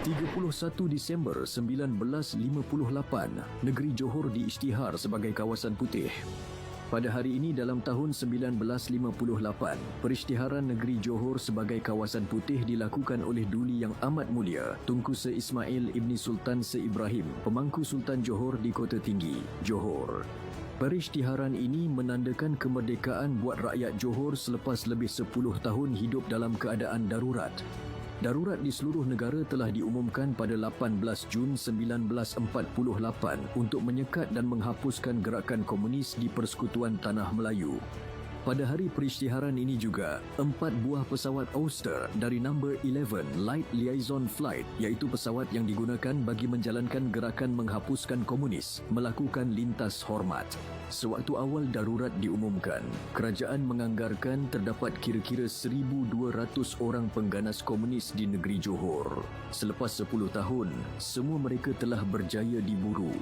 31 Disember 1958, negeri Johor diisytihar sebagai kawasan putih. Pada hari ini dalam tahun 1958, perisytiharan negeri Johor sebagai kawasan putih dilakukan oleh Duli Yang Amat Mulia, Tunku Se Ismail Ibni Sultan Se Ibrahim, pemangku Sultan Johor di Kota Tinggi, Johor. Perisytiharan ini menandakan kemerdekaan buat rakyat Johor selepas lebih 10 tahun hidup dalam keadaan darurat. Darurat di seluruh negara telah diumumkan pada 18 Jun 1948 untuk menyekat dan menghapuskan gerakan komunis di Persekutuan Tanah Melayu. Pada hari perisytiharan ini juga, empat buah pesawat Oyster dari number 11 Light Liaison Flight iaitu pesawat yang digunakan bagi menjalankan gerakan menghapuskan komunis melakukan lintas hormat. Sewaktu awal darurat diumumkan, kerajaan menganggarkan terdapat kira-kira 1,200 orang pengganas komunis di negeri Johor. Selepas 10 tahun, semua mereka telah berjaya diburu.